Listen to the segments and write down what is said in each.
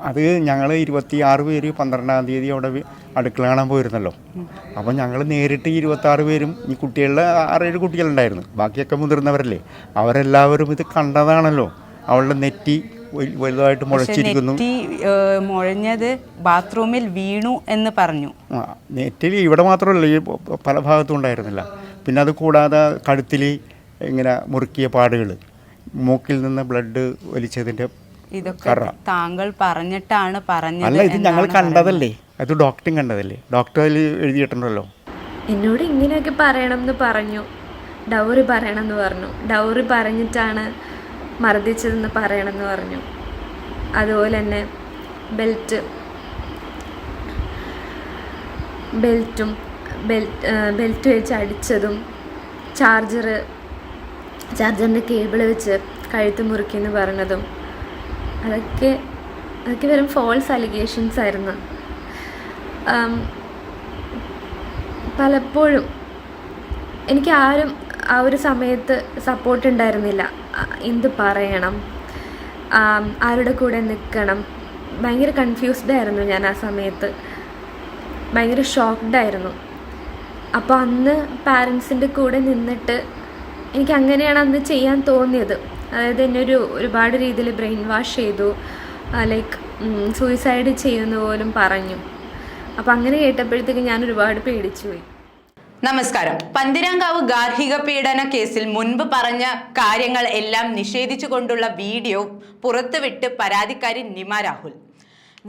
അത് ഞങ്ങൾ ഇരുപത്തി ആറ് പേര് പന്ത്രണ്ടാം തീയതി അവിടെ അടുക്കള കാണാൻ പോയിരുന്നല്ലോ. അപ്പോൾ ഞങ്ങൾ നേരിട്ട് ഇരുപത്തി ആറ് പേരും ഈ കുട്ടികളുടെ ആറേഴ് കുട്ടികളുണ്ടായിരുന്നു. ബാക്കിയൊക്കെ മുതിർന്നവരല്ലേ. അവരെല്ലാവരും ഇത് കണ്ടതാണല്ലോ. അവളുടെ നെറ്റി വലുതായിട്ട് മുഴച്ചിരിക്കുന്നു. മുഴഞ്ഞത് ബാത്റൂമിൽ വീണു എന്ന് പറഞ്ഞു. ആ, നെറ്റിൽ ഇവിടെ മാത്രമല്ല ഈ പല ഭാഗത്തും ഉണ്ടായിരുന്നില്ല. പിന്നെ അത് കൂടാതെ കഴുത്തിൽ ഇങ്ങനെ മുറുക്കിയ പാടുകൾ മൂക്കിൽ നിന്ന് ബ്ലഡ് വലിച്ചതിന്റെ ഇതൊക്കെ താങ്കൾ പറഞ്ഞിട്ടാണ് പറഞ്ഞത് അല്ല ഇത് ഞങ്ങൾ കണ്ടതല്ലേ? അത് ഡോക്ടറും കണ്ടതല്ലേ? ഡോക്ടർ അതിൽ എഴുതിയിട്ടുണ്ടല്ലോ എന്നോട് ഇങ്ങനെയൊക്കെ പറയണം എന്ന് പറഞ്ഞു. ഡൗറി പറയണം എന്ന് പറഞ്ഞു. ഡൗറി പറഞ്ഞിട്ടാണ് മർദ്ദിച്ചതെന്ന് പറയണമെന്ന് പറഞ്ഞു. അതുപോലെ തന്നെ ബെൽറ്റ് ബെൽറ്റും ബെൽറ്റ് ബെൽറ്റ് വെച്ച് അടിച്ചതും ചാർജർ ചാർജറിന്റെ കേബിൾ വെച്ച് കഴുത്ത് മുറുക്കിയെന്ന് പറഞ്ഞതും അതൊക്കെ അതൊക്കെ വെറും ഫോൾസ് അലിഗേഷൻസ് ആയിരുന്നു. പലപ്പോഴും എനിക്ക് ആരും ആ ഒരു സമയത്ത് സപ്പോർട്ട് ഉണ്ടായിരുന്നില്ല. എന്ത് പറയണം? ആരുടെ കൂടെ നിൽക്കണം? ഭയങ്കര കൺഫ്യൂസ്ഡ് ആയിരുന്നു ഞാൻ ആ സമയത്ത്. ഭയങ്കര ഷോക്ക്ഡ് ആയിരുന്നു. അപ്പോൾ അന്ന് പാരൻസിന്റെ കൂടെ നിന്നിട്ട് എനിക്ക് അങ്ങനെയാണ് അന്ന് ചെയ്യാൻ തോന്നിയത്. അതായത് എന്നെ ഒരു ഒരുപാട് രീതിയിൽ ബ്രെയിൻ വാഷ് ചെയ്തു ലൈക്ക് സൂയിസൈഡ് ചെയ്യുന്ന പോലും പറഞ്ഞു. അപ്പം അങ്ങനെ കേട്ടപ്പോഴത്തേക്ക് ഞാൻ ഒരുപാട് പേടിച്ചു പോയി. നമസ്കാരം. പന്തിരാങ്കാവ് ഗാർഹിക പീഡന കേസിൽ മുൻപ് പറഞ്ഞ കാര്യങ്ങൾ എല്ലാം നിഷേധിച്ചുകൊണ്ടുള്ള വീഡിയോ പുറത്തുവിട്ട് പരാതിക്കാരി നിമ രാഹുൽ.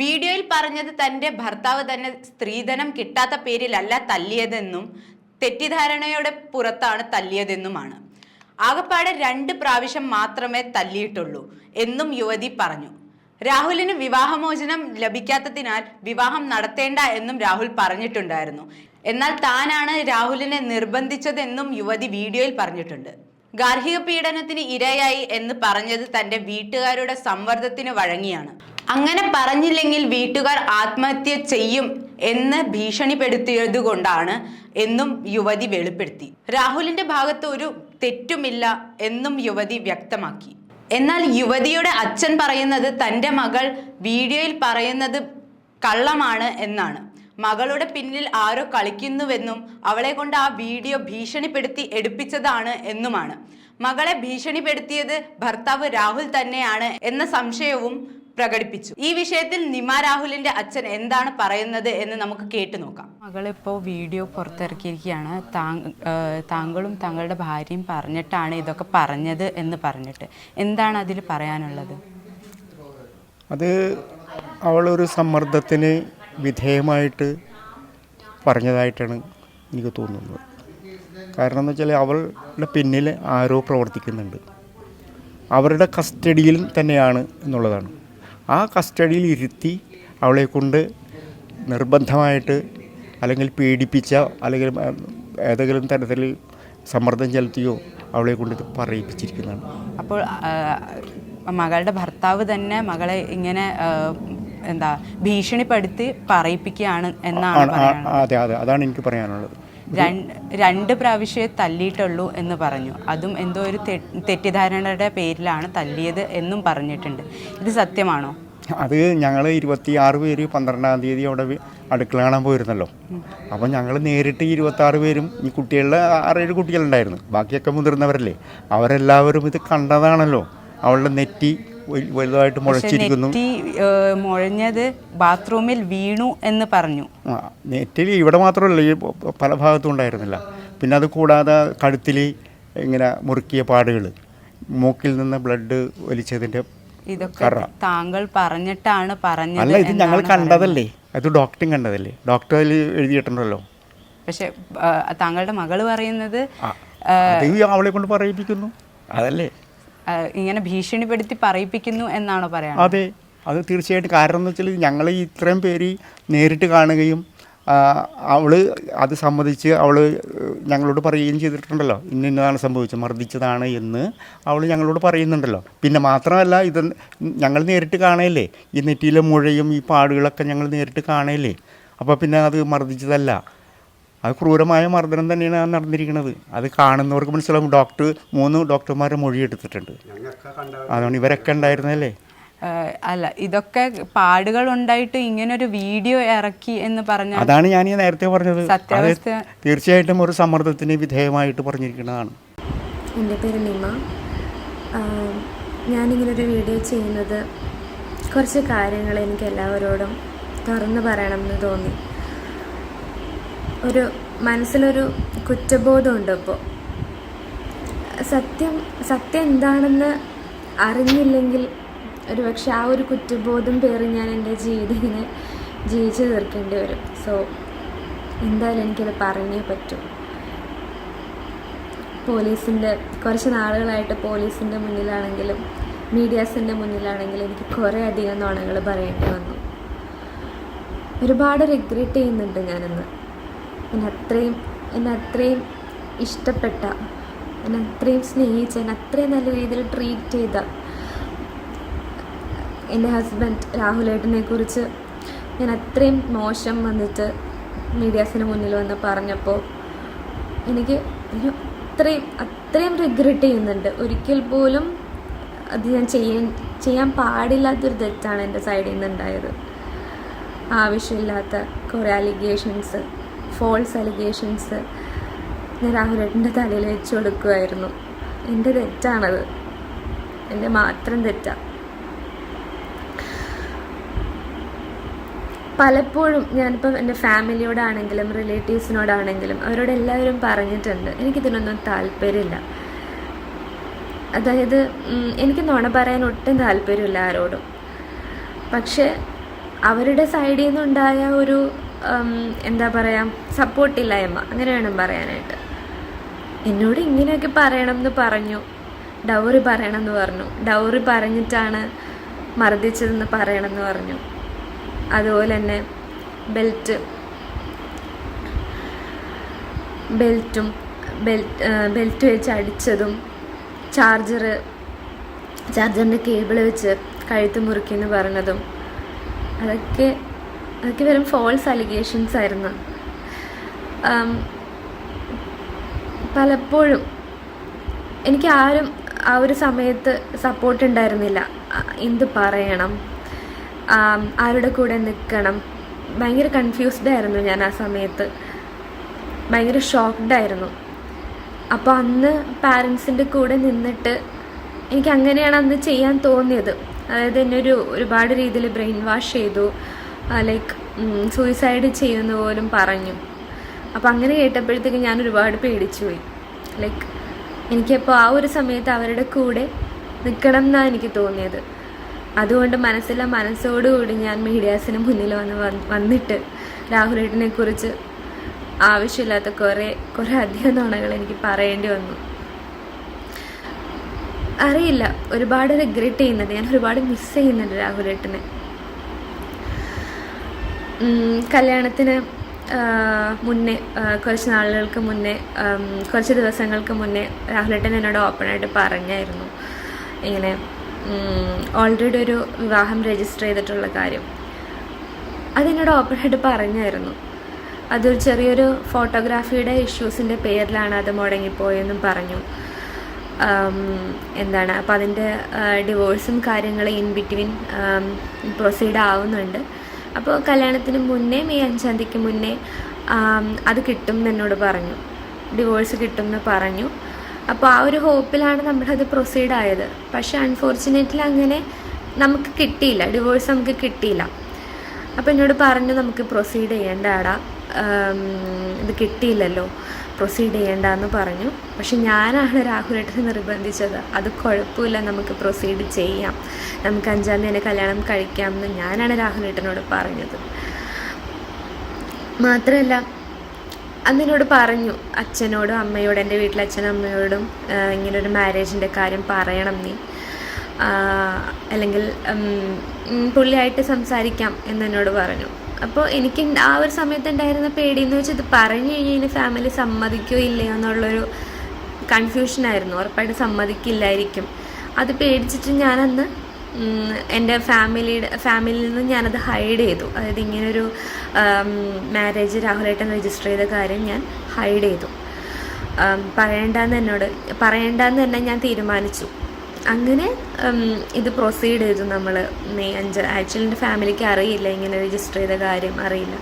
വീഡിയോയിൽ പറഞ്ഞത് തന്റെ ഭർത്താവ് തന്നെ സ്ത്രീധനം കിട്ടാത്ത പേരിലല്ല തല്ലിയതെന്നും തെറ്റിദ്ധാരണയുടെ പുറത്താണ് തല്ലിയതെന്നുമാണ്. ആകപ്പാടെ രണ്ട് പ്രാവശ്യം മാത്രമേ തല്ലിയിട്ടുള്ളൂ എന്നും യുവതി പറഞ്ഞു. രാഹുലിന് വിവാഹമോചനം ലഭിക്കാത്തതിനാൽ വിവാഹം നടത്തേണ്ട എന്നും രാഹുൽ പറഞ്ഞിട്ടുണ്ടായിരുന്നു. എന്നാൽ താനാണ് രാഹുലിനെ നിർബന്ധിച്ചതെന്നും യുവതി വീഡിയോയിൽ പറഞ്ഞിട്ടുണ്ട്. ഗാർഹിക പീഡനത്തിന് ഇരയായി എന്ന് പറഞ്ഞത് തന്റെ വീട്ടുകാരുടെ സമ്മർദ്ദത്തിന് വഴങ്ങിയാണ്. അങ്ങനെ പറഞ്ഞില്ലെങ്കിൽ വീട്ടുകാർ ആത്മഹത്യ ചെയ്യും എന്ന് ഭീഷണിപ്പെടുത്തിയത് കൊണ്ടാണ് എന്നും യുവതി വെളിപ്പെടുത്തി. രാഹുലിന്റെ ഭാഗത്ത് ഒരു തെറ്റുമില്ല എന്നും യുവതി വ്യക്തമാക്കി. എന്നാൽ യുവതിയുടെ അച്ഛൻ പറയുന്നത് തന്റെ മകൾ വീഡിയോയിൽ പറയുന്നത് കള്ളമാണ് എന്നാണ്. മകളുടെ പിന്നിൽ ആരോ കളിക്കുന്നുവെന്നും അവളെ കൊണ്ട് ആ വീഡിയോ ഭീഷണിപ്പെടുത്തി എടുപ്പിച്ചതാണ് എന്നുമാണ്. മകളെ ഭീഷണിപ്പെടുത്തിയത് ഭർത്താവ് രാഹുൽ തന്നെയാണ് എന്ന സംശയവും പ്രകടിപ്പിച്ചു. ഈ വിഷയത്തിൽ നിമ രാഹുലിന്റെ അച്ഛൻ എന്താണ് പറയുന്നത് എന്ന് നമുക്ക് കേട്ടു നോക്കാം. മകളിപ്പോൾ വീഡിയോ പുറത്തിറക്കിയിരിക്കുകയാണ്. താങ്കളും താങ്കളുടെ ഭാര്യയും പറഞ്ഞിട്ടാണ് ഇതൊക്കെ പറഞ്ഞത് എന്ന് പറഞ്ഞിട്ട്. എന്താണ് അതിൽ പറയാനുള്ളത്? അത് അവളൊരു സമ്മർദ്ദത്തിന് വിധേയമായിട്ട് പറഞ്ഞതായിട്ടാണ് എനിക്ക് തോന്നുന്നത്. കാരണം എന്ന് വെച്ചാൽ അവളുടെ പിന്നിൽ ആരോ പ്രവർത്തിക്കുന്നുണ്ട്. അവരുടെ കസ്റ്റഡിയിൽ തന്നെയാണ് എന്നുള്ളതാണ്. ആ കസ്റ്റഡിയിൽ ഇരുത്തി അവളെ കൊണ്ട് നിർബന്ധമായിട്ട് അല്ലെങ്കിൽ പീഡിപ്പിച്ച അല്ലെങ്കിൽ ഏതെങ്കിലും തരത്തിൽ സമ്മർദ്ദം ചെലുത്തിയോ അവളെ കൊണ്ട് ഇത് പറയിപ്പിച്ചിരിക്കുന്നതാണ്. അപ്പോൾ മകളുടെ ഭർത്താവ് തന്നെ മകളെ ഇങ്ങനെ എന്താ ഭീഷണിപ്പെടുത്തി പറയിപ്പിക്കുകയാണ് എന്നാണ് അതെ അതെ അതാണ് എനിക്ക് പറയാനുള്ളത്. രണ്ട് പ്രാവശ്യമേ തല്ലിയിട്ടുള്ളൂ എന്ന് പറഞ്ഞു. അതും എന്തോ ഒരു തെറ്റിദ്ധാരണയുടെ പേരിലാണ് തല്ലിയത് എന്നും പറഞ്ഞിട്ടുണ്ട്. ഇത് സത്യമാണോ? അത് ഞങ്ങൾ ഇരുപത്തി ആറ് പേര് പന്ത്രണ്ടാം തീയതി അവിടെ അടുക്കള കാണാൻ പോയിരുന്നല്ലോ. അപ്പം ഞങ്ങൾ നേരിട്ട് ഇരുപത്തി ആറ് പേരും ഈ കുട്ടികളിൽ ആറേഴ് കുട്ടികളുണ്ടായിരുന്നു. ബാക്കിയൊക്കെ മുതിർന്നവരല്ലേ. അവരെല്ലാവരും ഇത് കണ്ടതാണല്ലോ. അവളുടെ നെറ്റി വലുതായിട്ട് മുഴച്ചിരിക്കുന്നു. മുഴഞ്ഞത് ബാത്റൂമിൽ വീണു എന്ന് പറഞ്ഞു. നെറ്റിൽ ഇവിടെ മാത്രമല്ല ഈ പല ഭാഗത്തും ഉണ്ടായിരുന്നില്ല. പിന്നെ അത് കൂടാതെ കഴുത്തിൽ ഇങ്ങനെ മുറുക്കിയ പാടുകൾ മൂക്കിൽ നിന്ന് ബ്ലഡ് വലിച്ചതിന്റെ ഇതൊക്കെ താങ്കൾ പറഞ്ഞിട്ടാണ് പറഞ്ഞത് അല്ല ഇത് ഞങ്ങൾ കണ്ടതല്ലേ? അത് ഡോക്ടറും കണ്ടതല്ലേ? ഡോക്ടർ അതിൽ എഴുതിയിട്ടുണ്ടല്ലോ. പക്ഷെ താങ്കളുടെ മകൾ പറയുന്നത് അവളെ കൊണ്ട് പറയിപ്പിക്കുന്നു. അതല്ലേ? ഇങ്ങനെ ഭീഷണിപ്പെടുത്തി പറയിപ്പിക്കുന്നു എന്നാണോ പറയാം അതെ. അത് തീർച്ചയായിട്ടും കാരണം എന്ന് വെച്ചാൽ ഞങ്ങൾ ഇത്രയും പേര് നേരിട്ട് കാണുകയും അവൾ അത് സമ്മതിച്ച് അവൾ ഞങ്ങളോട് പറയുകയും ചെയ്തിട്ടുണ്ടല്ലോ. ഇന്ന ഇന്നതാണ് സംഭവിച്ചത് മർദ്ദിച്ചതാണ് എന്ന് അവൾ ഞങ്ങളോട് പറയുന്നുണ്ടല്ലോ. പിന്നെ മാത്രമല്ല ഇത് ഞങ്ങൾ നേരിട്ട് കാണയല്ലേ ഈ നെറ്റിയിലെ മുഴയും ഈ പാടുകളൊക്കെ ഞങ്ങൾ നേരിട്ട് കാണയല്ലേ അപ്പോൾ പിന്നെ അത് മർദ്ദിച്ചതല്ല. അത് ക്രൂരമായ മർദ്ദനം തന്നെയാണ് ആ നടന്നിരിക്കുന്നത് അത് കാണുന്നവർക്ക് മനസ്സിലാവും. ഡോക്ടർ മൂന്ന് ഡോക്ടർമാരെ മൊഴി എടുത്തിട്ടുണ്ട്. അതുകൊണ്ട് ഇവരൊക്കെ ഉണ്ടായിരുന്നല്ലേ അല്ല ഇതൊക്കെ പാടുകൾ ഉണ്ടായിട്ട് ഇങ്ങനെ ഒരു വീഡിയോ ഇറക്കി എന്ന് പറഞ്ഞ അതാണ് ഞാൻ ഈ നേരത്തെ പറഞ്ഞത്. സത്യാവസ്ഥ- തീർച്ചയായിട്ടും ഒരു സമ്മർദ്ദത്തിന് വിധേയമായിട്ട് പറഞ്ഞിരിക്കുന്നതാണ്. എന്റെ പേര് നിമ. ഞാനിങ്ങനൊരു വീഡിയോ ചെയ്യുന്നത് കുറച്ച് കാര്യങ്ങൾ എനിക്ക് എല്ലാവരോടും തുറന്നു പറയണമെന്ന് തോന്നി. ഒരു മനസ്സിലൊരു കുറ്റബോധമുണ്ട് ഇപ്പോൾ സത്യം സത്യം എന്താണെന്ന് അറിഞ്ഞില്ലെങ്കിൽ ഒരു പക്ഷെ ആ ഒരു കുറ്റബോധം പേറി ഞാൻ എന്റെ ജീവിതം ഇങ്ങനെ ജീവിച്ചു തീർക്കേണ്ടി വരും. സോ എന്തായാലും എനിക്കത് പറഞ്ഞേ പറ്റൂ. പോലീസിന്റെ കുറച്ച് നാളുകളായിട്ട് പോലീസിന്റെ മുന്നിലാണെങ്കിലും മീഡിയാസിന്റെ മുന്നിലാണെങ്കിലും എനിക്ക് കുറേ അധികം നുണകൾ പറയേണ്ടി വന്നു. ഒരുപാട് റിഗ്രറ്റ് ചെയ്യുന്നുണ്ട് ഞാനിന്ന്. എന്നെ അത്രയും എന്നെ അത്രയും ഇഷ്ടപ്പെട്ട എന്നെ അത്രയും സ്നേഹിച്ച എന്നെ അത്രയും നല്ല രീതിയിൽ ട്രീറ്റ് ചെയ്ത എന്റെ ഹസ്ബൻഡ് രാഹുലേട്ടനെ കുറിച്ച് ഞാൻ അത്രയും മോശം വന്നിട്ട് മീഡിയാസിന് മുന്നിൽ വന്ന് പറഞ്ഞപ്പോൾ എനിക്ക് അത്രയും അത്രയും റിഗ്രറ്റ് ചെയ്യുന്നുണ്ട്. ഒരിക്കൽ പോലും അത് ഞാൻ ചെയ്യാൻ ചെയ്യാൻ പാടില്ലാത്തൊരു തെറ്റാണ് എന്റെ സൈഡിൽ നിന്ന് ഉണ്ടായത് ആവശ്യമില്ലാത്ത കുറേ അലിഗേഷൻസ് ഫോൾസ് അലിഗേഷൻസ് ഞാൻ രാഹുലേട്ടന്റെ തലയിൽ വെച്ച് കൊടുക്കുമായിരുന്നു എന്റെ തെറ്റാണത്. എന്റെ മാത്രം തെറ്റാണ് പലപ്പോഴും ഞാനിപ്പം എന്റെ ഫാമിലിയോടാണെങ്കിലും റിലേറ്റീവ്സിനോടാണെങ്കിലും അവരോട് എല്ലാവരും പറഞ്ഞിട്ടുണ്ട്. എനിക്കിതിനൊന്നും താല്പര്യമില്ല. അതായത് എനിക്ക് നുണ പറയാൻ ഒട്ടും താല്പര്യമില്ല ആരോടും. പക്ഷെ അവരുടെ സൈഡിൽ നിന്നുണ്ടായ ഒരു എന്താ പറയുക സപ്പോർട്ടില്ലായ്മ അങ്ങനെ വേണം പറയാനായിട്ട്. എന്നോട് ഇങ്ങനെയൊക്കെ പറയണം എന്ന് പറഞ്ഞു. ഡൗറി പറയണം എന്ന് പറഞ്ഞു. ഡൗറി പറഞ്ഞിട്ടാണ് മർദ്ദിച്ചതെന്ന് പറയണം എന്ന് പറഞ്ഞു. അതുപോലെ തന്നെ ബെൽറ്റ് ബെൽറ്റും ബെൽറ്റ് ബെൽറ്റ് വെച്ച് അടിച്ചതും ചാർജർ ചാർജറിന്റെ കേബിൾ വെച്ച് കഴുത്ത് മുറുക്കിയെന്ന് പറഞ്ഞതും അതൊക്കെ അതൊക്കെ വെറും ഫോൾസ് അലിഗേഷൻസ് ആയിരുന്നു. പലപ്പോഴും എനിക്ക് ആരും ആ ഒരു സമയത്ത് സപ്പോർട്ട് ഉണ്ടായിരുന്നില്ല. എന്ത് പറയണം? ആരുടെ കൂടെ നിൽക്കണം? ഭയങ്കര കൺഫ്യൂസ്ഡ് ആയിരുന്നു ഞാൻ ആ സമയത്ത്. ഭയങ്കര ഷോക്ക്ഡ് ആയിരുന്നു. അപ്പോൾ അന്ന് പാരൻസിന്റെ കൂടെ നിന്നിട്ട് എനിക്ക് അങ്ങനെയാണ് അന്ന് ചെയ്യാൻ തോന്നിയത്. അതായത് എന്നെ ഒരു ഒരുപാട് രീതിയിൽ ബ്രെയിൻ വാഷ് ചെയ്തു. ലൈക്ക് സൂയിസൈഡ് ചെയ്യുന്ന പോലും പറഞ്ഞു. അപ്പം അങ്ങനെ കേട്ടപ്പോഴത്തേക്ക് ഞാൻ ഒരുപാട് പേടിച്ചു പോയി ലൈക്ക് എനിക്കപ്പോൾ ആ ഒരു സമയത്ത് അവരുടെ കൂടെ നിൽക്കണം എന്നാണ് എനിക്ക് തോന്നിയത്. അതുകൊണ്ട് മനസ്സിലെ മനസ്സോടുകൂടി ഞാൻ മീഡിയാസിന് മുന്നിൽ വന്ന് വന്നിട്ട് രാഹുലേട്ടനെ കുറിച്ച് ആവശ്യമില്ലാത്ത കുറേ കുറേ അധികം നുണകൾ എനിക്ക് പറയേണ്ടി വന്നു. അറിയില്ല ഒരുപാട് റിഗ്രറ്റ് ചെയ്യുന്നുണ്ട്. ഞാൻ ഒരുപാട് മിസ് ചെയ്യുന്നുണ്ട് രാഹുലേട്ടനെ. കല്യാണത്തിന് മുന്നേ കുറച്ച് നാളുകൾക്ക് മുന്നേ കുറച്ച് ദിവസങ്ങൾക്ക് മുന്നേ രാഹുലേട്ടൻ എന്നോട് ഓപ്പണായിട്ട് പറഞ്ഞായിരുന്നു. ഇങ്ങനെ ഓൾറെഡി ഒരു വിവാഹം രജിസ്റ്റർ ചെയ്തിട്ടുള്ള കാര്യം. അതെന്നോട് ഓപ്പണായിട്ട് പറഞ്ഞായിരുന്നു. അതൊരു ചെറിയൊരു ഫോട്ടോഗ്രാഫിയുടെ ഇഷ്യൂസിന്റെ പേരിലാണ് അത് മുടങ്ങിപ്പോയെന്നും പറഞ്ഞു. എന്താണ് അപ്പോൾ അതിന്റെ ഡിവോഴ്സും കാര്യങ്ങൾ ഇൻ ബിറ്റ്വീൻ പ്രൊസീഡ് ആവുന്നുണ്ട്. അപ്പോൾ കല്യാണത്തിന് മുന്നേ മെയ് അഞ്ചാം തീയതിക്ക് മുന്നേ അത് കിട്ടും എന്ന് എന്നോട് പറഞ്ഞു. ഡിവോഴ്സ് കിട്ടും എന്ന് പറഞ്ഞു. അപ്പോൾ ആ ഒരു ഹോപ്പിലാണ് നമ്മളത് പ്രൊസീഡ് ആയത്. പക്ഷേ അൺഫോർച്ചുനേറ്റ്ലി അങ്ങനെ നമുക്ക് കിട്ടിയില്ല. ഡിവോഴ്സ് നമുക്ക് കിട്ടിയില്ല. അപ്പോൾ എന്നോട് പറഞ്ഞു നമുക്ക് പ്രൊസീഡ് ചെയ്യേണ്ടാടാ. ഇത് കിട്ടിയില്ലല്ലോ. പ്രൊസീഡ് ചെയ്യേണ്ടെന്ന് പറഞ്ഞു. പക്ഷെ ഞാനാണ് രാഹുലേട്ടനെ നിർബന്ധിച്ചത്. അത് കുഴപ്പമില്ല നമുക്ക് പ്രൊസീഡ് ചെയ്യാം. നമുക്ക് അഞ്ചാം തീയതി കല്യാണം കഴിക്കാം എന്ന് ഞാനാണ് രാഹുലേട്ടനോട് പറഞ്ഞത്. മാത്രമല്ല അന്നിനോട് പറഞ്ഞു അച്ഛനോടും അമ്മയോടും എന്റെ വീട്ടിലെ അച്ഛനും അമ്മയോടും ഇങ്ങനെ ഇങ്ങനൊരു മാരേജിന്റെ കാര്യം പറയണം നീ. അല്ലെങ്കിൽ പുള്ളിയായിട്ട് സംസാരിക്കാം എന്ന് എന്നോട് പറഞ്ഞു. അപ്പോൾ എനിക്ക് ആ ഒരു സമയത്ത് ഉണ്ടായിരുന്ന പേടിയെന്ന് വെച്ചാൽ ഇത് പറഞ്ഞു കഴിഞ്ഞാൽ ഇനി ഫാമിലി സമ്മതിക്കോ ഇല്ലയോ എന്നുള്ളൊരു കൺഫ്യൂഷനായിരുന്നു ഉറപ്പായിട്ട് സമ്മതിക്കില്ലായിരിക്കും. അത് പേടിച്ചിട്ട് ഞാനന്ന് എന്റെ ഫാമിലിയുടെ ഫാമിലിയിൽ നിന്ന് ഞാനത് ഹൈഡ് ചെയ്തു. അതായത് ഇങ്ങനൊരു മാരേജ് രാഹുലേട്ടൻ രജിസ്റ്റർ ചെയ്ത കാര്യം ഞാൻ ഹൈഡ് ചെയ്തു. പറയണ്ടെന്ന് എന്നോട് പറയണ്ടെന്ന് തന്നെ ഞാൻ തീരുമാനിച്ചു. അങ്ങനെ ഇത് പ്രൊസീഡ് ചെയ്തു നമ്മൾ മെയ് അഞ്ച് ആക്ച്വലി എന്റെ ഫാമിലിക്ക് അറിയില്ല ഇങ്ങനെ രജിസ്റ്റർ ചെയ്ത കാര്യം അറിയില്ല.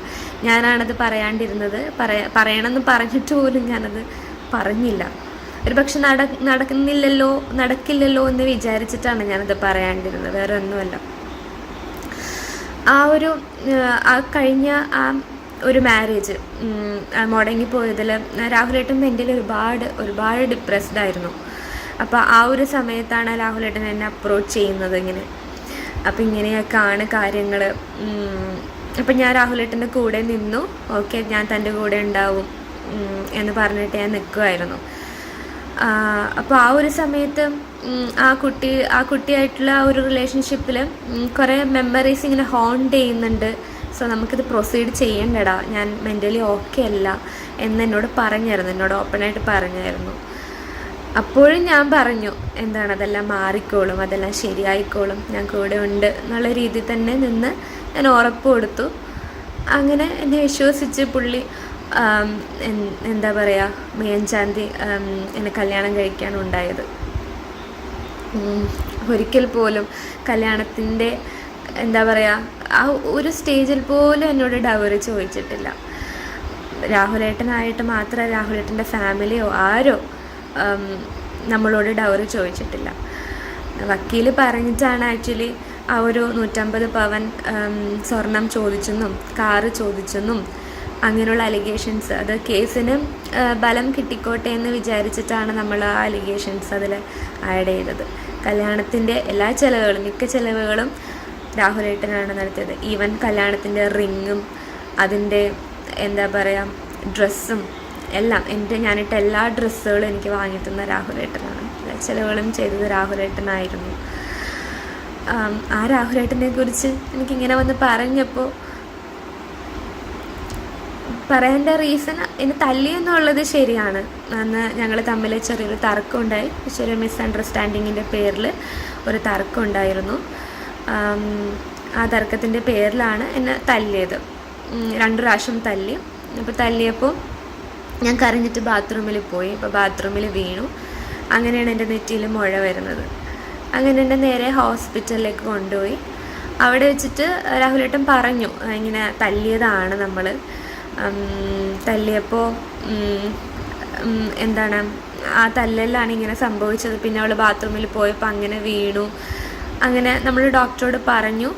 ഞാനാണത് പറയാണ്ടിരുന്നത്. പറയാ പറയണമെന്ന് പറഞ്ഞിട്ട് പോലും ഞാനത് പറഞ്ഞില്ല. ഒരു പക്ഷെ നട നടക്കുന്നില്ലല്ലോ നടക്കില്ലല്ലോ എന്ന് വിചാരിച്ചിട്ടാണ് ഞാനത് പറയാണ്ടിരുന്നത്. വേറെ ഒന്നുമല്ല ആ ഒരു ആ, കഴിഞ്ഞ ആ ഒരു മാരേജ് മുടങ്ങിപ്പോയതിൽ രാഹുലേട്ടൻ മെന്റലി ഒരുപാട് ഒരുപാട് ഡിപ്രസ്ഡ് ആയിരുന്നു. അപ്പോൾ ആ ഒരു സമയത്താണ് രാഹുലേട്ടൻ എന്നെ അപ്രോച്ച് ചെയ്യുന്നത് ഇങ്ങനെ. അപ്പം ഇങ്ങനെയൊക്കെയാണ് കാര്യങ്ങൾ അപ്പം ഞാൻ രാഹുലേട്ടന്റെ കൂടെ നിന്നു. ഓക്കെ ഞാൻ തന്റെ കൂടെ ഉണ്ടാവും എന്ന് പറഞ്ഞിട്ട് ഞാൻ നിൽക്കുമായിരുന്നു അപ്പോൾ ആ ഒരു സമയത്ത് ആ കുട്ടി ആ കുട്ടിയായിട്ടുള്ള ആ ഒരു റിലേഷൻഷിപ്പിൽ കുറേ മെമ്മറീസ് ഇങ്ങനെ ഹോണ്ട് ചെയ്യുന്നുണ്ട്. സോ നമുക്കിത് പ്രൊസീഡ് ചെയ്യണ്ടടാ. ഞാൻ മെന്റലി ഓക്കെ അല്ല എന്ന് എന്നോട് പറഞ്ഞായിരുന്നു. എന്നോട് ഓപ്പണായിട്ട് പറഞ്ഞായിരുന്നു. അപ്പോഴും ഞാൻ പറഞ്ഞു എന്താണ് അതെല്ലാം മാറിക്കോളും അതെല്ലാം ശരിയായിക്കോളും ഞാൻ കൂടെ ഉണ്ട് എന്നുള്ള രീതിയിൽ തന്നെ നിന്ന് ഞാൻ ഉറപ്പ് കൊടുത്തു. അങ്ങനെ എന്നെ വിശ്വസിച്ച് പുള്ളി എന്താ പറയുക മേഞ്ചാന്തി എന്നെ കല്യാണം കഴിക്കാണ് ഉണ്ടായത്. ഒരിക്കൽ പോലും കല്യാണത്തിന്റെ എന്താ പറയുക ആ ഒരു സ്റ്റേജിൽ പോലും എന്നോട് ഡവറി ചോദിച്ചിട്ടില്ല. രാഹുലേട്ടനായിട്ട് മാത്രമേ രാഹുലേട്ടന്റെ ഫാമിലിയോ ആരോ നമ്മളോട് ഡൗറി ചോദിച്ചിട്ടില്ല. വക്കീൽ പറഞ്ഞിട്ടാണ് ആക്ച്വലി ആ ഒരു നൂറ്റമ്പത് പവൻ സ്വർണം ചോദിച്ചെന്നും കാറ് ചോദിച്ചെന്നും അങ്ങനെയുള്ള അലിഗേഷൻസ് അത് കേസിന് ബലം കിട്ടിക്കോട്ടെ എന്ന് വിചാരിച്ചിട്ടാണ് നമ്മൾ ആ അലിഗേഷൻസ് അതിൽ ആഡ് ചെയ്തത്. കല്യാണത്തിന്റെ എല്ലാ ചിലവുകളും മിക്ക ചിലവുകളും രാഹുലേട്ടനാണ് നടത്തിയത്. ഈവൻ കല്യാണത്തിന്റെ റിങ്ങും അതിന്റെ എന്താ പറയുക ഡ്രസ്സും എല്ലാം എന്റെ ഞാനിട്ട എല്ലാ ഡ്രസ്സുകളും എനിക്ക് വാങ്ങിത്തുന്ന രാഹുലേട്ടനാണ് എല്ലാ ചിലവുകളും ചെയ്തത് രാഹുലേട്ടനായിരുന്നു ആം, രാഹുലേട്ടനെ കുറിച്ച് എനിക്കിങ്ങനെ വന്ന് പറഞ്ഞപ്പോൾ പറയേണ്ട റീസൺ എന്നെ തല്ലി എന്നുള്ളത് ശരിയാണ്. അന്ന് ഞങ്ങൾ തമ്മിൽ ചെറിയൊരു തർക്കം ഉണ്ടായി ചെറിയൊരു മിസ്അണ്ടർസ്റ്റാൻഡിങ്ങിന്റെ പേരിൽ ഒരു തർക്കം ഉണ്ടായിരുന്നു ആം, തർക്കത്തിന്റെ പേരിലാണ് എന്നെ തല്ലിയത്. രണ്ട് പ്രാവശ്യം തല്ലി. അപ്പോൾ തല്ലിയപ്പോൾ ഞാൻ കരഞ്ഞിട്ട് ബാത്റൂമിൽ പോയി. അപ്പോൾ ബാത്റൂമിൽ വീണു. അങ്ങനെയാണ് എന്റെ നെറ്റിയിൽ മുഴ വരുന്നത്. അങ്ങനെ എന്നെ നേരെ ഹോസ്പിറ്റലിലേക്ക് കൊണ്ടുപോയി. അവിടെ വെച്ചിട്ട് രാഹുലേട്ടൻ പറഞ്ഞു ഇങ്ങനെ തല്ലിയതാണ് നമ്മൾ തല്ലിയപ്പോൾ എന്താണ് ആ തല്ലലിലാണ് ഇങ്ങനെ സംഭവിച്ചത്. പിന്നെ അവൾ ബാത്റൂമിൽ പോയപ്പോൾ അങ്ങനെ വീണു. അങ്ങനെ നമ്മൾ ഡോക്ടറോട് പറഞ്ഞു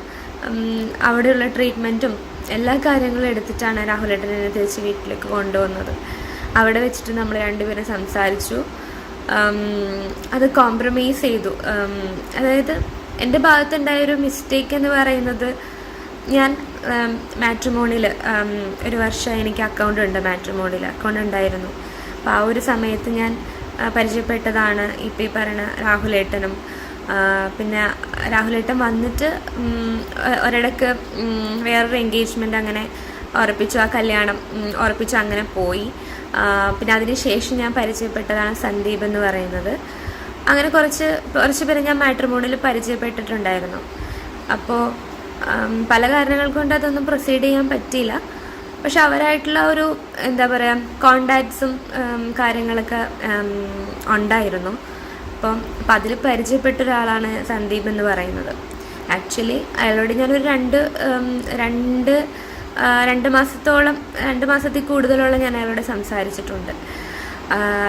അവിടെയുള്ള ട്രീറ്റ്മെന്റും എല്ലാ കാര്യങ്ങളും എടുത്തിട്ടാണ് രാഹുലേട്ടൻ എന്നെ തിരിച്ച് വീട്ടിലേക്ക് കൊണ്ടുവന്നത്. അവിടെ വെച്ചിട്ട് നമ്മൾ രണ്ടുപേരും സംസാരിച്ചു. അത് കോംപ്രമൈസ് ചെയ്തു. അതായത് എന്റെ ഭാഗത്തുണ്ടായ ഒരു മിസ്റ്റേക്ക് എന്ന് പറയുന്നത് ഞാൻ മാട്രിമോണിയിൽ ഒരു വർഷം എനിക്ക് അക്കൗണ്ട് ഉണ്ട് മാട്രിമോണിയിൽ അക്കൗണ്ട് ഉണ്ടായിരുന്നു. അപ്പോൾ ആ ഒരു സമയത്ത് ഞാൻ പരിചയപ്പെട്ടതാണ് ഇപ്പം ഈ പറയുന്ന രാഹുലേട്ടനും. പിന്നെ രാഹുലേട്ടൻ വന്നിട്ട് ഒരിടക്ക് വേറൊരു എൻഗേജ്മെന്റ് അങ്ങനെ ഉറപ്പിച്ചു. ആ കല്യാണം ഉറപ്പിച്ചു അങ്ങനെ പോയി. പിന്നെ അതിന് ശേഷം ഞാൻ പരിചയപ്പെട്ടതാണ് സന്ദീപ് എന്ന് പറയുന്നത്. അങ്ങനെ കുറച്ച് കുറച്ച് പേരെ ഞാൻ മാട്രിമോണിൽ പരിചയപ്പെട്ടിട്ടുണ്ടായിരുന്നു. അപ്പോൾ പല കാരണങ്ങൾ കൊണ്ട് അതൊന്നും പ്രൊസീഡ് ചെയ്യാൻ പറ്റിയില്ല. പക്ഷെ അവരായിട്ടുള്ള ഒരു എന്താ പറയുക കോണ്ടാക്ട്സും കാര്യങ്ങളൊക്കെ ഉണ്ടായിരുന്നു. അപ്പം അപ്പം അതിൽ പരിചയപ്പെട്ട ഒരാളാണ് സന്ദീപ് എന്ന് പറയുന്നത്. ആക്ച്വലി അയാളോട് ഞാനൊരു രണ്ട് രണ്ട് രണ്ട് മാസത്തോളം രണ്ട് മാസത്തിൽ കൂടുതലോളം ഞാൻ അയാളോട് സംസാരിച്ചിട്ടുണ്ട്.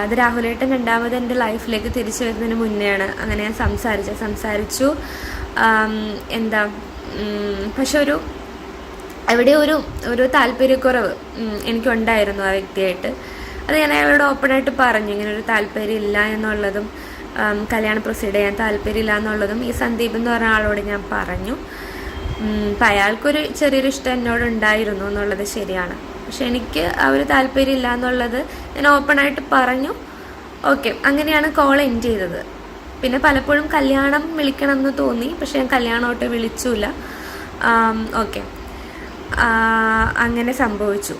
അത് രാഹുലേട്ടൻ രണ്ടാമത് എന്റെ ലൈഫിലേക്ക് തിരിച്ചു വരുന്നതിന് മുന്നെയാണ് അങ്ങനെ ഞാൻ സംസാരിച്ചു സംസാരിച്ചു. എന്താ പക്ഷെ ഒരു അവിടെ ഒരു ഒരു താല്പര്യക്കുറവ് എനിക്കുണ്ടായിരുന്നു ആ വ്യക്തിയായിട്ട്. അത് ഞാൻ അയാളോട് ഓപ്പണായിട്ട് പറഞ്ഞു ഇങ്ങനെ ഒരു താല്പര്യം ഇല്ല എന്നുള്ളതും കല്യാണം പ്രൊസീഡ് ചെയ്യാൻ താല്പര്യം ഇല്ല എന്നുള്ളതും ഈ സന്ദീപ് എന്ന് പറഞ്ഞ ആളോട് ഞാൻ പറഞ്ഞു. അപ്പം അയാൾക്കൊരു ചെറിയൊരു ഇഷ്ടം എന്നോട് ഉണ്ടായിരുന്നു എന്നുള്ളത് ശരിയാണ്. പക്ഷെ എനിക്ക് ആ ഒരു താല്പര്യം ഇല്ല എന്നുള്ളത് ഞാൻ ഓപ്പണായിട്ട് പറഞ്ഞു. ഓക്കെ അങ്ങനെയാണ് കോൾ എൻഡ് ചെയ്തത്. പിന്നെ പലപ്പോഴും കല്യാണം വിളിക്കണം എന്ന് തോന്നി പക്ഷെ ഞാൻ കല്യാണമായിട്ട് വിളിച്ചില്ല ഓക്കെ അങ്ങനെ സംഭവിച്ചു.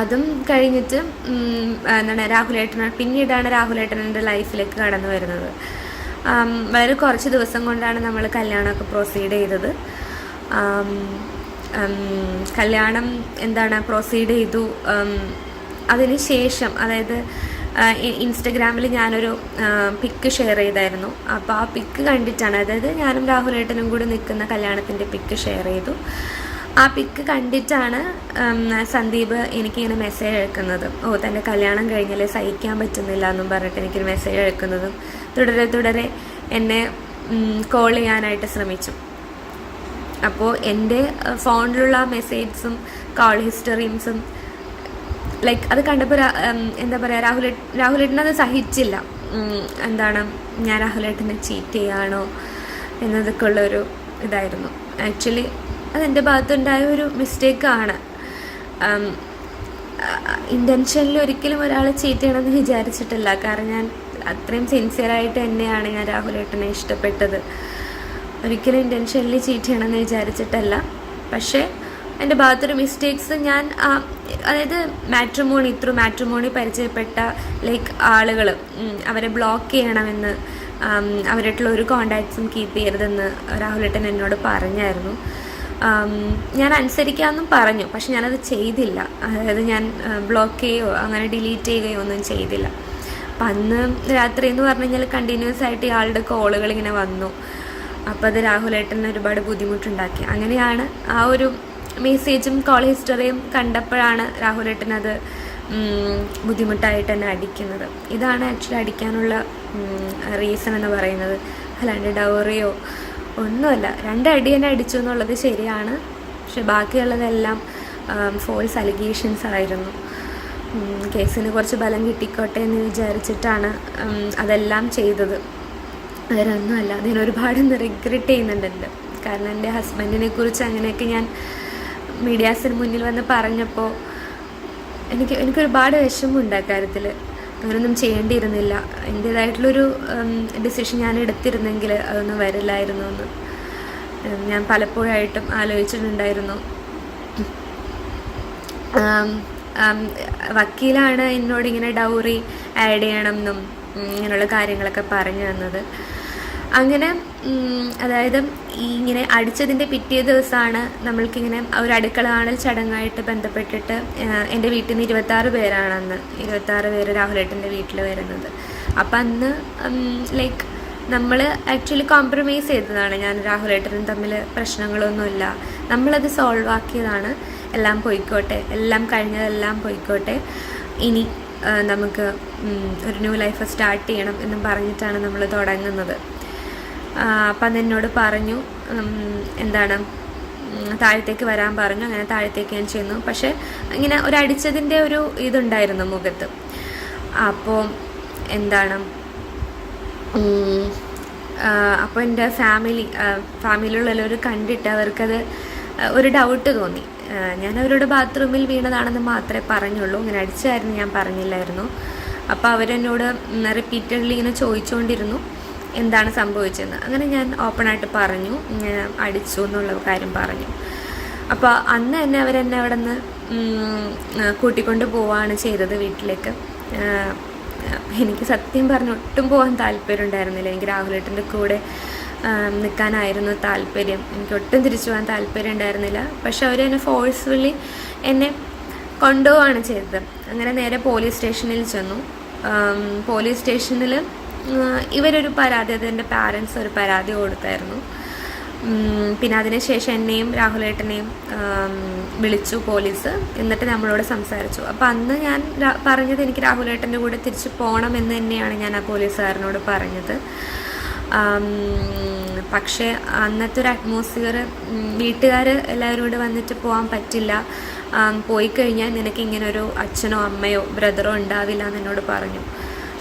അതും കഴിഞ്ഞിട്ട് എന്താണ് രാഹുലേട്ടൻ പിന്നീടാണ് രാഹുലേട്ടൻ എന്റെ ലൈഫിലേക്ക് കടന്നു വരുന്നത്. വളരെ കുറച്ച് ദിവസം കൊണ്ടാണ് നമ്മൾ കല്യാണമൊക്കെ പ്രൊസീഡ് ചെയ്തത്. കല്യാണം എന്താണ് പ്രൊസീഡ് ചെയ്തു. അതിന് ശേഷം അതായത് ഇൻസ്റ്റഗ്രാമിൽ ഞാനൊരു പിക്ക് ഷെയർ ചെയ്തായിരുന്നു. അപ്പോൾ ആ പിക്ക് കണ്ടിട്ടാണ് അതായത് ഞാനും രാഹുലേട്ടനും കൂടി നിൽക്കുന്ന കല്യാണത്തിന്റെ പിക്ക് ഷെയർ ചെയ്തു. ആ പിക്ക് കണ്ടിട്ടാണ് സന്ദീപ് എനിക്കിങ്ങനെ മെസ്സേജ് അയക്കുന്നത്. ഓ തന്റെ കല്യാണം കഴിഞ്ഞാലേ സഹിക്കാൻ പറ്റുന്നില്ല എന്നും പറഞ്ഞിട്ട് എനിക്കൊരു മെസ്സേജ് അയക്കുന്നതും തുടരെ തുടരെ എന്നെ കോൾ ചെയ്യാനായിട്ട് ശ്രമിച്ചു. അപ്പോൾ എന്റെ ഫോണിലുള്ള മെസ്സേജ്സും കോൾ ഹിസ്റ്ററീംസും ലൈക്ക് അത് കണ്ടപ്പോൾ എന്താ പറയുക രാഹുൽ രാഹുലേട്ടൻ അത് സഹിച്ചില്ല. എന്താണ് ഞാൻ രാഹുലേട്ടനെ ചീറ്റ് ചെയ്യാണോ എന്നതൊക്കെ ഉള്ളൊരു ഇതായിരുന്നു. ആക്ച്വലി അതെന്റെ ഭാഗത്തുണ്ടായ ഒരു മിസ്റ്റേക്കാണ് ഇന്റൻഷനിൽ ഒരിക്കലും ഒരാളെ ചീറ്റ് ചെയ്യണമെന്ന് വിചാരിച്ചിട്ടില്ല. കാരണം ഞാൻ അത്രയും സിൻസിയറായിട്ട് തന്നെയാണ് ഞാൻ രാഹുലേട്ടനെ ഇഷ്ടപ്പെട്ടത്. ഒരിക്കലും ഇന്റൻഷനിൽ ചീറ്റ് ചെയ്യണമെന്ന് വിചാരിച്ചിട്ടല്ല. പക്ഷേ എന്റെ ഭാഗത്തൊരു മിസ്റ്റേക്സ് ഞാൻ അതായത് മാട്രിമോണി ത്രൂ മാട്രിമോണി പരിചയപ്പെട്ട ലൈക്ക് ആളുകൾ അവരെ ബ്ലോക്ക് ചെയ്യണമെന്ന് അവരായിട്ടുള്ള ഒരു കോണ്ടാക്ട്സും കീപ്പ് ചെയ്യരുതെന്ന് രാഹുലേട്ടൻ എന്നോട് പറഞ്ഞായിരുന്നു. ഞാൻ അനുസരിക്കാമെന്നും പറഞ്ഞു പക്ഷെ ഞാനത് ചെയ്തില്ല. അതായത് ഞാൻ ബ്ലോക്ക് ചെയ്യുകയോ അങ്ങനെ ഡിലീറ്റ് ചെയ്യുകയോ ഒന്നും ചെയ്തില്ല. അപ്പം അന്ന് രാത്രി എന്ന് പറഞ്ഞു കഴിഞ്ഞാൽ കണ്ടിന്യൂസ് ആയിട്ട് ഇയാളുടെ കോളുകൾ ഇങ്ങനെ വന്നു. അപ്പോൾ അത് രാഹുലേട്ടന് ഒരുപാട് ബുദ്ധിമുട്ടുണ്ടാക്കി. അങ്ങനെയാണ് ആ ഒരു മെസ്സേജും കോൾ ഹിസ്റ്ററിയും കണ്ടപ്പോഴാണ് രാഹുലേട്ടൻ അത് ബുദ്ധിമുട്ടായിട്ട് തന്നെ അടിക്കുന്നത്. ഇതാണ് ആക്ച്വലി അടിക്കാനുള്ള റീസൺ എന്ന് പറയുന്നത്. അല്ലാണ്ട് ഡൗറിയോ ഒന്നുമല്ല രണ്ടടി തന്നെ അടിച്ചു എന്നുള്ളത് ശരിയാണ്. പക്ഷെ ബാക്കിയുള്ളതെല്ലാം ഫോൾസ് അലിഗേഷൻസ് ആയിരുന്നു. കേസിന് കുറച്ച് ബലം കിട്ടിക്കോട്ടെ എന്ന് വിചാരിച്ചിട്ടാണ് അതെല്ലാം ചെയ്തത്. വേറെ ഒന്നുമല്ല അതിന് ഒരുപാട് റിഗ്രറ്റ് ചെയ്യുന്നുണ്ട്. കാരണം എന്റെ ഹസ്ബൻഡിനെ കുറിച്ച് അങ്ങനെയൊക്കെ ഞാൻ മീഡിയാസിന് മുന്നിൽ വന്ന് പറഞ്ഞപ്പോൾ എനിക്ക് എനിക്കൊരുപാട് വിഷമമുണ്ട് ആ കാര്യത്തിൽ അങ്ങനെയൊന്നും ചെയ്യേണ്ടിയിരുന്നില്ല. എന്റേതായിട്ടുള്ളൊരു ഡിസിഷൻ ഞാൻ എടുത്തിരുന്നെങ്കിൽ അതൊന്നും വരില്ലായിരുന്നു എന്ന്. ഞാൻ പലപ്പോഴായിട്ടും ആലോചിച്ചിട്ടുണ്ടായിരുന്നു. വക്കീലാണ് എന്നോട് ഇങ്ങനെ ഡൗറി ആഡ് ചെയ്യണം എന്നും ഇങ്ങനെയുള്ള കാര്യങ്ങളൊക്കെ പറഞ്ഞു തന്നത്. അങ്ങനെ അതായത് ഇങ്ങനെ അടിച്ചതിന്റെ പിറ്റേ ദിവസമാണ് നമ്മൾക്കിങ്ങനെ ഒരു അടുക്കള കാണൽ ചടങ്ങായിട്ട് ബന്ധപ്പെട്ടിട്ട് എന്റെ വീട്ടിൽ നിന്ന് ഇരുപത്താറ് പേരാണെന്ന് ഇരുപത്താറ് പേര് രാഹുലേട്ടന്റെ വീട്ടിൽ വരുന്നത്. അപ്പം അന്ന് ലൈക്ക് നമ്മൾ ആക്ച്വലി കോംപ്രമൈസ് ചെയ്തതാണ്. ഞാൻ രാഹുലേട്ടനും തമ്മിൽ പ്രശ്നങ്ങളൊന്നുമില്ല. നമ്മളത് സോൾവ് ആക്കിയതാണ്. എല്ലാം പോയിക്കോട്ടെ. എല്ലാം കഴിഞ്ഞതെല്ലാം പോയിക്കോട്ടെ. ഇനി നമുക്ക് ഒരു ന്യൂ ലൈഫ് സ്റ്റാർട്ട് ചെയ്യണം എന്ന് പറഞ്ഞിട്ടാണ് നമ്മൾ തുടങ്ങുന്നത്. അപ്പം എന്നോട് പറഞ്ഞു എന്താണ് താഴത്തേക്ക് വരാൻ പറഞ്ഞു അങ്ങനെ താഴത്തേക്ക് ഞാൻ ചെന്നു. പക്ഷെ ഇങ്ങനെ ഒരു അടിച്ചതിന്റെ ഒരു ഇതുണ്ടായിരുന്നു മുഖത്ത്. അപ്പോൾ എന്താണ് അപ്പോൾ എന്റെ ഫാമിലി ഫാമിലിയിലുള്ളവർ കണ്ടിട്ട് അവർക്കത് ഒരു ഡൗട്ട് തോന്നി. ഞാൻ അവരോട് ബാത്റൂമിൽ വീണതാണെന്ന് മാത്രമേ പറഞ്ഞുള്ളൂ. ഇങ്ങനെ അടിച്ചായിരുന്നു ഞാൻ പറഞ്ഞില്ലായിരുന്നു. അപ്പോൾ അവരെന്നോട് റിപ്പീറ്റഡ്ലി ഇങ്ങനെ ചോദിച്ചുകൊണ്ടിരുന്നു. എന്താണ് സംഭവിച്ചതെന്ന്. അങ്ങനെ ഞാൻ ഓപ്പണായിട്ട് പറഞ്ഞു. ഞാൻ അടിച്ചു എന്നുള്ള കാര്യം പറഞ്ഞു. അപ്പോൾ അന്ന് തന്നെ അവരെന്നെ അവിടെ നിന്ന് കൂട്ടിക്കൊണ്ട് പോവുകയാണ് ചെയ്തത് വീട്ടിലേക്ക്. എനിക്ക് സത്യം പറഞ്ഞ ഒട്ടും പോകാൻ താല്പര്യം ഉണ്ടായിരുന്നില്ല എനിക്ക് രാഹുലേട്ടന്റെ കൂടെ നിൽക്കാനായിരുന്നു താല്പര്യം. എനിക്ക് ഒട്ടും തിരിച്ചു പോകാൻ താല്പര്യം ഉണ്ടായിരുന്നില്ല പക്ഷെ അവർ എന്നെ ഫോഴ്സ്ഫുള്ളി എന്നെ കൊണ്ടുപോവാണ് ചെയ്തത്. അങ്ങനെ നേരെ പോലീസ് സ്റ്റേഷനിൽ ചെന്നു. പോലീസ് സ്റ്റേഷനിൽ ഇവരൊരു പരാതി അത് എന്റെ പാരൻസ് ഒരു പരാതി കൊടുത്തായിരുന്നു. പിന്നെ അതിനുശേഷം എന്നെയും രാഹുലേട്ടനെയും വിളിച്ചു പോലീസ്. എന്നിട്ട് നമ്മളോട് സംസാരിച്ചു. അപ്പോൾ അന്ന് ഞാൻ പറഞ്ഞത് എനിക്ക് രാഹുലേട്ടന്റെ കൂടെ തിരിച്ച് പോകണം എന്ന് തന്നെയാണ് ഞാൻ ആ പോലീസുകാരനോട് പറഞ്ഞത്. പക്ഷേ അന്നത്തെ ഒരു അറ്റ്മോസ്ഫിയർ വീട്ടുകാർ എല്ലാവരും കൂടെ വന്നിട്ട് പോകാൻ പറ്റില്ല. പോയി കഴിഞ്ഞാൽ നിനക്ക് ഇങ്ങനെ ഒരു അച്ഛനോ അമ്മയോ ബ്രദറോ ഉണ്ടാവില്ല എന്ന് എന്നോട് പറഞ്ഞു.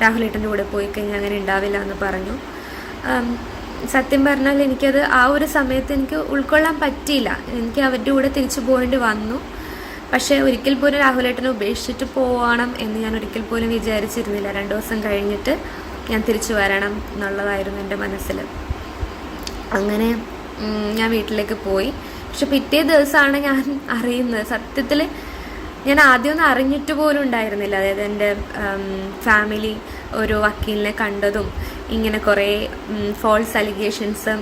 രാഹുലേട്ടന്റെ കൂടെ പോയി കഴിഞ്ഞാൽ അങ്ങനെ ഉണ്ടാവില്ല എന്ന് പറഞ്ഞു. സത്യം പറഞ്ഞാൽ എനിക്കത് ആ ഒരു സമയത്ത് എനിക്ക് ഉൾക്കൊള്ളാൻ പറ്റിയില്ല. എനിക്ക് അവരുടെ കൂടെ തിരിച്ചു പോകേണ്ടി വന്നു. പക്ഷേ ഒരിക്കൽ പോലും രാഹുലേട്ടനെ ഉപേക്ഷിച്ചിട്ട് പോകണം എന്ന് ഞാൻ ഒരിക്കൽ പോലും വിചാരിച്ചിരുന്നില്ല. രണ്ട് ദിവസം കഴിഞ്ഞിട്ട് ഞാൻ തിരിച്ചു വരണം എന്നുള്ളതായിരുന്നു എന്റെ മനസ്സിൽ. അങ്ങനെ ഞാൻ വീട്ടിലേക്ക് പോയി. പക്ഷെ പിറ്റേ ദിവസമാണ് ഞാൻ അറിയുന്നത്. സത്യത്തിൽ ഞാൻ ആദ്യമൊന്നും അറിഞ്ഞിട്ട് പോലും ഉണ്ടായിരുന്നില്ല. അതായത് എന്റെ ഫാമിലി ഒരു വക്കീലിനെ കണ്ടതും ഇങ്ങനെ കുറേ ഫോൾസ് അലിഗേഷൻസ്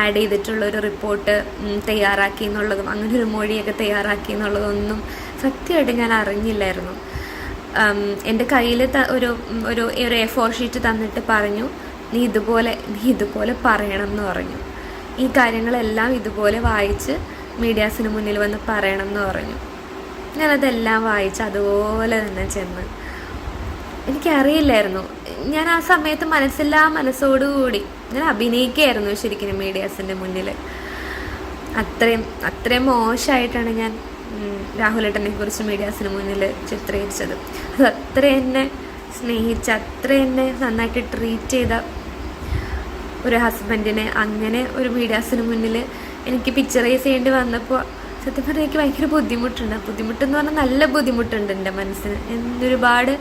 ആഡ് ചെയ്തിട്ടുള്ള ഒരു റിപ്പോർട്ട് തയ്യാറാക്കി എന്നുള്ളതും അങ്ങനെ ഒരു മൊഴിയൊക്കെ തയ്യാറാക്കി എന്നുള്ളതൊന്നും സത്യമായിട്ട് ഞാൻ അറിഞ്ഞില്ലായിരുന്നു. എന്റെ കയ്യിൽ ഒരു ഒരു ഒരു എ ഫോർ ഷീറ്റ് തന്നിട്ട് പറഞ്ഞു നീ ഇതുപോലെ നീ ഇതുപോലെ പറയണം എന്ന് പറഞ്ഞു. ഈ കാര്യങ്ങളെല്ലാം ഇതുപോലെ വായിച്ച് മീഡിയാസിന് മുന്നിൽ വന്ന് പറയണം എന്ന് പറഞ്ഞു. ഞാനതെല്ലാം വായിച്ച് അതുപോലെ തന്നെ ചെന്ന്. എനിക്കറിയില്ലായിരുന്നു. ഞാൻ ആ സമയത്ത് മനസ്സില്ലാ മനസ്സോടുകൂടി ഞാൻ അഭിനയിക്കുകയായിരുന്നു ശരിക്കും മീഡിയാസിന്റെ മുന്നിൽ അത്രയും അത്രയും മോശമായിട്ടാണ് ഞാൻ രാഹുലേട്ടനെ കുറിച്ച് മീഡിയാസിന് മുന്നിൽ ചിത്രീകരിച്ചത്. അത് അത്ര എന്നെ സ്നേഹിച്ച അത്ര എന്നെ നന്നായിട്ട് ട്രീറ്റ് ചെയ്ത ഒരു ഹസ്ബൻഡിനെ അങ്ങനെ ഒരു മീഡിയാസിന് മുന്നിൽ എനിക്ക് പിക്ചറൈസ് ചെയ്യേണ്ടി വന്നപ്പോൾ സത്യം പറഞ്ഞാൽ എനിക്ക് ഭയങ്കര ബുദ്ധിമുട്ടുണ്ട്. ബുദ്ധിമുട്ടെന്ന് പറഞ്ഞാൽ നല്ല ബുദ്ധിമുട്ടുണ്ട് എന്റെ മനസ്സിന്. എന്നൊരുപാട്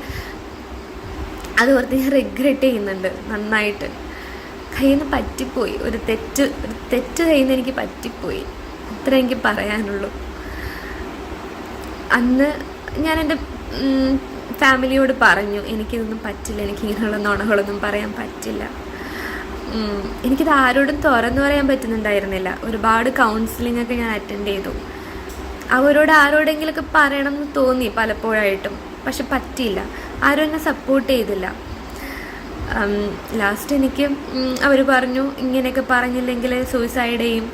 അത് ഓർത്ത് ഞാൻ റിഗ്രറ്റ് ചെയ്യുന്നുണ്ട് നന്നായിട്ട്. കയ്യിൽ നിന്ന് പറ്റിപ്പോയി. ഒരു തെറ്റ് ഒരു തെറ്റ് കയ്യിൽ നിന്ന് എനിക്ക് പറ്റിപ്പോയി. അത്ര എനിക്ക് പറയാനുള്ളൂ. അന്ന് ഞാൻ എന്റെ ഫാമിലിയോട് പറഞ്ഞു എനിക്കിതൊന്നും പറ്റില്ല. എനിക്ക് ഇങ്ങനെയുള്ള നുണകളൊന്നും പറയാൻ പറ്റില്ല. എനിക്കിത് ആരോടും തുറന്നു പറയാൻ പറ്റുന്നുണ്ടായിരുന്നില്ല. ഒരുപാട് കൗൺസിലിംഗ് ഒക്കെ ഞാൻ അറ്റൻഡ് ചെയ്തു. അവരോട് ആരോടെങ്കിലൊക്കെ പറയണം എന്ന് തോന്നി പലപ്പോഴായിട്ടും. പക്ഷെ പറ്റിയില്ല. ആരും എന്നെ സപ്പോർട്ട് ചെയ്തില്ല. ലാസ്റ്റ് എനിക്ക് അവർ പറഞ്ഞു ഇങ്ങനെയൊക്കെ പറഞ്ഞില്ലെങ്കിൽ സൂയിസൈഡ് ചെയ്യും.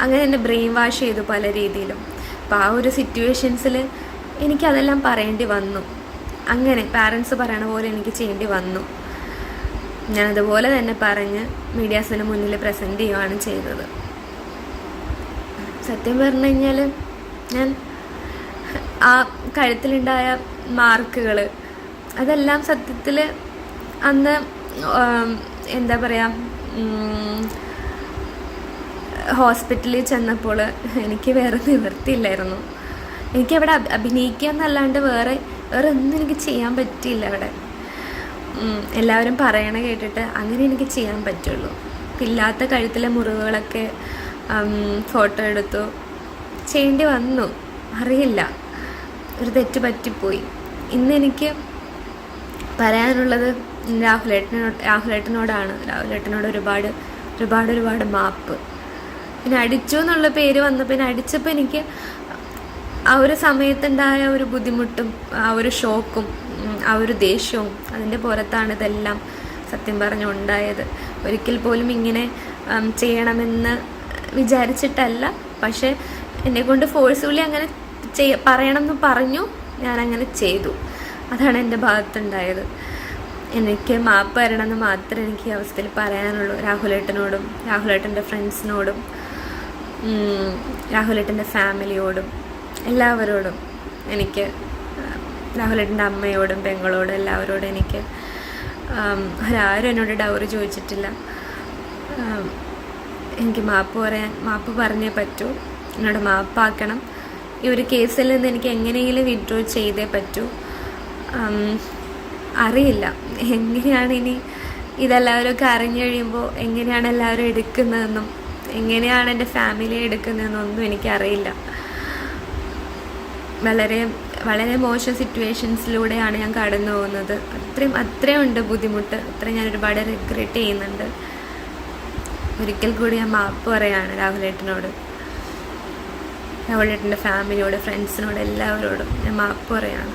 അങ്ങനെ എന്നെ ബ്രെയിൻ വാഷ് ചെയ്തു പല രീതിയിലും. അപ്പോൾ ആ ഒരു സിറ്റുവേഷൻസിൽ എനിക്കതെല്ലാം പറയേണ്ടി വന്നു. അങ്ങനെ പാരൻസ് പറയണ പോലെ എനിക്ക് ചെയ്യേണ്ടി വന്നു. ഞാനതുപോലെ തന്നെ പറഞ്ഞ് മീഡിയാസിന് മുന്നിൽ പ്രസന്റ് ചെയ്യുകയാണ് ചെയ്തത്. സത്യം പറഞ്ഞു കഴിഞ്ഞാൽ ഞാൻ ആ കഴുത്തിലുണ്ടായ മാർക്കുകൾ അതെല്ലാം സത്യത്തിൽ അന്ന് എന്താ പറയുക ഹോസ്പിറ്റലിൽ ചെന്നപ്പോൾ എനിക്ക് വേറെ നിവൃത്തിയില്ലായിരുന്നു. എനിക്കവിടെ അഭി- അഭിനയിക്കുക എന്നല്ലാണ്ട് വേറെ വേറെ ഒന്നും എനിക്ക് ചെയ്യാൻ പറ്റിയില്ല അവിടെ. എല്ലാവരും പറയണ കേട്ടിട്ട് അങ്ങനെ എനിക്ക് ചെയ്യാൻ പറ്റുള്ളൂ. ഇല്ലാത്ത കഴുത്തിലെ മുറിവുകളൊക്കെ ഫോട്ടോ എടുത്തു. ചെയ്യേണ്ടി വന്നു. അറിയില്ല. ഒരു തെറ്റ് പറ്റിപ്പോയി. ഇന്ന് എനിക്ക് പറയാനുള്ളത് രാഹുലേട്ടനോട് രാഹുലേട്ടനോടാണ്. രാഹുലേട്ടനോട് ഒരുപാട് ഒരുപാട് ഒരുപാട് മാപ്പ്. പിന്നെ അടിച്ചു എന്നുള്ള പേര് വന്നപ്പോൾ പിന്നെ അടിച്ചപ്പോൾ എനിക്ക് ആ ഒരു സമയത്തുണ്ടായ ഒരു ബുദ്ധിമുട്ടും ആ ഒരു ഷോക്കും ആ ഒരു ദേഷ്യവും അതിന്റെ പുറത്താണ് ഇതെല്ലാം സത്യം പറഞ്ഞു ഉണ്ടായത്. ഒരിക്കൽ പോലും ഇങ്ങനെ ചെയ്യണമെന്ന് വിചാരിച്ചിട്ടല്ല. പക്ഷേ എന്നെ കൊണ്ട് ഫോഴ്സ്ഫുള്ളി അങ്ങനെ ചെയ്യ പറയണം എന്ന് പറഞ്ഞു. ഞാൻ അങ്ങനെ ചെയ്തു. അതാണ് എന്റെ ഭാഗത്തുണ്ടായത്. എനിക്ക് മാപ്പ് തരണമെന്ന് മാത്രമേ എനിക്ക് ഈ അവസ്ഥയിൽ പറയാനുള്ളൂ. രാഹുലേട്ടനോടും രാഹുലേട്ടന്റെ ഫ്രണ്ട്സിനോടും രാഹുലേട്ടന്റെ ഫാമിലിയോടും എല്ലാവരോടും എനിക്ക് രാഹുലേട്ടന്റെ അമ്മയോടും പെങ്ങളോടും എല്ലാവരോടും എനിക്ക് ഒരാരും എന്നോട് ഡൗറി ചോദിച്ചിട്ടില്ല. എനിക്ക് മാപ്പ് പറയാൻ മാപ്പ് പറഞ്ഞേ പറ്റൂ. എന്നോട് മാപ്പാക്കണം ഈ ഒരു കേസിൽ നിന്ന് എനിക്ക് എങ്ങനെയെങ്കിലും വിഡ്രോ ചെയ്തേ പറ്റൂ. അറിയില്ല. എങ്ങനെയാണ് ഇനി ഇതെല്ലാവരും അറിഞ്ഞു കഴിയുമ്പോൾ എങ്ങനെയാണ് എല്ലാവരും എടുക്കുന്നതെന്നും എങ്ങനെയാണ് എന്റെ ഫാമിലി എടുക്കുന്നതെന്നും ഒന്നും എനിക്കറിയില്ല. വളരെ വളരെ മോശം സിറ്റുവേഷൻസിലൂടെയാണ് ഞാൻ കടന്നു പോകുന്നത്. അത്രയും അത്രയും ഉണ്ട് ബുദ്ധിമുട്ട്. അത്രയും ഞാൻ ഒരുപാട് റിഗ്രറ്റ് ചെയ്യുന്നുണ്ട്. ഒരിക്കൽ കൂടി ഞാൻ മാപ്പ് പറയാണ് രാഹുലേട്ടനോട്. രാഹുലേട്ടന്റെ ഫാമിലിയോട് ഫ്രണ്ട്സിനോട് എല്ലാവരോടും ഞാൻ മാപ്പ് പറയാണ്.